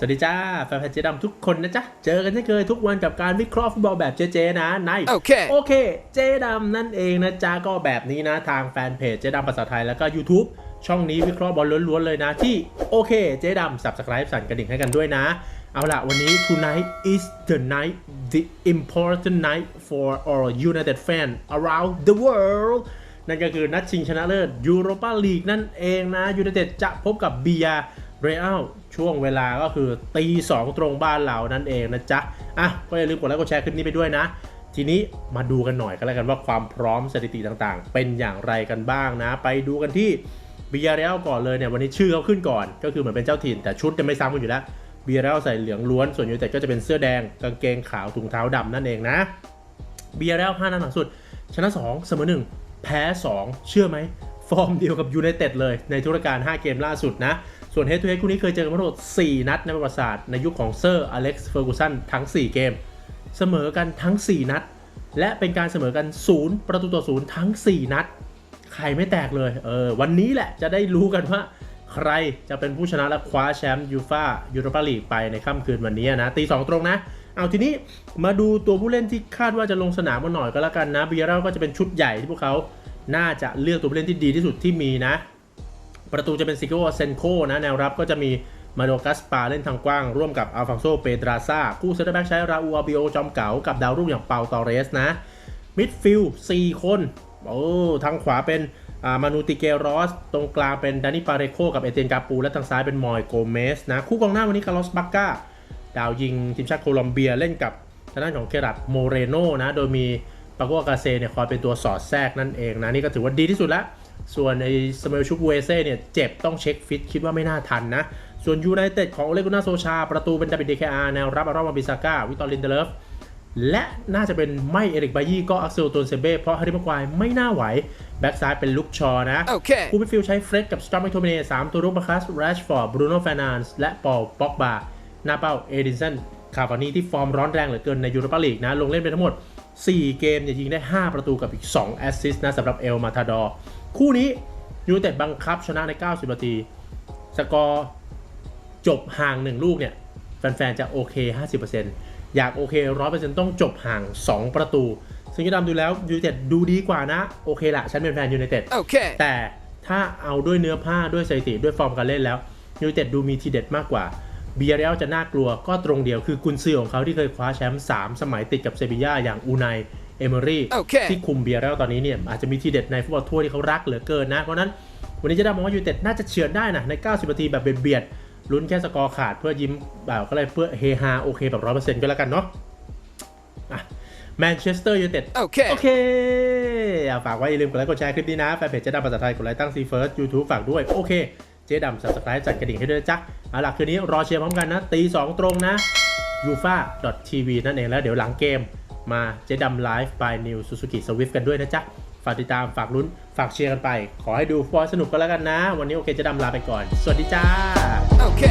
สวัสดีจ้า แฟนๆเจดำทุกคนนะจ๊ะ เจอกันเช่นเคยทุกวันกับการวิเคราะห์ฟุตบอลแบบเจๆนะในโอเคโอเค เจดำนั่นเองนะจ๊ะ ก็แบบนี้นะ ทางแฟนเพจเจดำภาษาไทยแล้วก็ YouTube ช่องนี้วิเคราะห์บอลล้วนๆเลยนะ ที่โอเคเจดำ subscribe สั่นกระดิ่งให้กันด้วยนะ เอาล่ะวันนี้ tonight is the night the important night for all United fan around the world นั่นก็คือนัดชิงชนะเลิศยูโรปาลีกนั่นเองนะยู n i เต็ดจะพบกับเบีย เรอัลช่วงเวลาก็คือตีสองตรงบ้านเรานั่นเองนะจ๊ะ อะ ก็อย่าลืมกดไลค์กดแชร์คลิปนี้ไปด้วยนะ ทีนี้มาดูกันหน่อยก็แล้วกันว่าความพร้อมสถิติต่างๆ เป็นอย่างไรกันบ้างนะ ไปดูกันที่เบียเรลก่อนเลยเนี่ยวันนี้ชื่อเขาขึ้นก่อน ก็คือเหมือนเป็นเจ้าถิ่นแต่ชุดจะไม่ซ้ำกันอยู่แล้วเบียเรลใส่เหลืองล้วนส่วนยู n i เต็ดก็จะเป็นเสื้อแดงกางเกงขาวถุงเท้าดำนั่นเองนะเบียร์แล้วห้านัดหลังสุด ชนะ 2 เสมอ1แพ้ 2 เชื่อไหมฟอร์มเดียวกับยูไนเต็ดเลยในธุรการ 5 เกมล่าสุดนะ ส่วนเฮดทูเฮดคู่นี้เคยเจอกันมาทั้งหมด 4 นัดในประวัติศาสตร์ในยุคของเซอร์อเล็กซ์เฟอร์กูสันทั้ง 4 เกม เสมอกันทั้ง 4 นัด และเป็นการเสมอกัน 0 ประตูต่อ 0 ทั้ง 4 นัด ใครไม่แตกเลยเออวันนี้แหละจะได้รู้กันว่า ใครจะเป็นผู้ชนะและคว้าแชมป์ยูฟายูโรปาลีกไปในค่ำคืนวันนี้นะตีสองตรงนะเอาทีนี้มาดูตัวผู้เล่นที่คาดว่าจะลงสนามมาหน่อยก็แล้วกันนะเบียร์ก็จะเป็นชุดใหญ่ที่พวกเขาน่าจะเลือกตัวผู้เล่นที่ดีที่สุดที่มีนะ ประตูจะเป็นซิโก้เซนโคนะแนวรับก็จะมีมาโดกัสปาเล่นทางกว้าง ร่วมกับอัลฟองโซเปดราซาคู่เซนเตอร์แบ็กใช้ราอูอาบิโอจอมเก๋ากับดาวรุ่งอย่างเปาตอเรสนะมิดฟิลด์4คนโอ้ทางขวาเป็นอามานูติเกรอส ตรงกลางเป็นดานิปาเรโคกับเอเตนกาปู และทางซ้ายเป็นมอยโกเมสนะ คู่กองหน้าวันนี้คาร์ลอสบักกาดาวยิงทีมชาติโคลอมเบียเล่นกับทางด้านของเครัตโมเรโนนะ โดยมีปาโกอากาเซเนี่ยคอยเป็นตัวสอดแทรกนั่นเองนะ นี่ก็ถือว่าดีที่สุดแล้ว ส่วนไอ้สเมลชุกเวเซ่เนี่ยเจ็บต้องเช็คฟิตคิดว่าไม่น่าทันนะ ส่วนยูไนเต็ดของเลกุน่าโซชา ประตูเป็นดาวิดเดคอาร์แนวรับอารอมาบิซาก้าวิตอรินเดเลฟและน่าจะเป็นไม่เอริกบายี่ก็อักเซลโตนเซเบ้เพราะฮาริมากวายไม่น่าไหว แบ็กซ้ายเป็นลุกชอนะโอเคคูมิดฟิลด์ใช้เฟร็ดกับสตาร์มิโทเมเน่สามตัวรุกมาคัสแรชฟอร์ดบรูโน่ฟนานส์และปอลป็อกบาหน้าเป้าเอดินสันคาร์วานีที่ฟอร์มร้อนแรงเหลือเกินในยูโรปาลีกนะ ลงเล่นไปทั้งหมด 4 เกมเนี่ยยิงได้ 5 ประตูกับอีก 2 แอสซิสต์นะสำหรับเอลมาทาดอร์คู่นี้ยูไนเต็ดบังคับชนะใน 90 นาที สกอร์จบห่างหนึ่งลูกเนี่ย แฟน ๆ จะโอเค 50%อยากโอเค 100%ต้องจบห่าง 2 ประตู ซึ่งยูดำดูแล้วยูไนเต็ดดูดีกว่านะ โอเคละฉันเป็นแฟนยูไนเต็ดโอเคแต่ถ้าเอาด้วยเนื้อผ้าด้วยสถิติด้วยฟอร์มการเล่นแล้วยูไนเต็ดดูมีทีเด็ดมากกว่า เบียร์เรลจะน่ากลัวก็ตรงเดียวคือกุนซือของเขาที่เคยคว้าแชมป์3สมัยติดกับเซบีย่าอย่างอูไนเอเมอรี่โอเคที่คุมเบียร์เรลตอนนี้เนี่ยอาจจะมีทีเด็ดในฟุตบอลทั่วที่เขารักเหลือเกินนะ เพราะฉะนั้นวันนี้จะได้มองว่ายูไนเต็ดน่าจะเฉือนได้นะใน 90 นาทีแบบเบียดๆลุ้นแค่สกอร์ขาดเพื่อยิ้มแบบก็เลยเพื่อเฮฮาโอเคแบบร้อยเปอร์เซ็นต์ก็แล้วกันเนาะแมนเชสเตอร์ยูไนเต็ดโอเคโอเคอะฝากไว้อย่าลืมกดไลค์กดแชร์คลิปนี้นะ แฟนเพจเจ๊ดำภาษาไทยกดไลค์ตั้งซีเฟิร์สยูทูบฝากด้วย โอเค เจ๊ดำ subscribe จัดกระดิ่งให้ด้วยจ๊ะเอาล่ะคืนนี้รอเชียร์พร้อมกันนะตีสองตรงนะ u f a tv นั่นเองแล้วเดี๋ยวหลังเกมมาเจ๊ดำไลฟ์ by New Suzuki Swift กันด้วยนะจ๊ะ ฝากติดตามฝากลุ้นฝากเชียร์กันไป ขอให้ดูฟุตบอลสนุกกันแล้วกันนะ วันนี้โอเคเจ๊ดำลาไปก่อน สวัสดีจ้าโอเค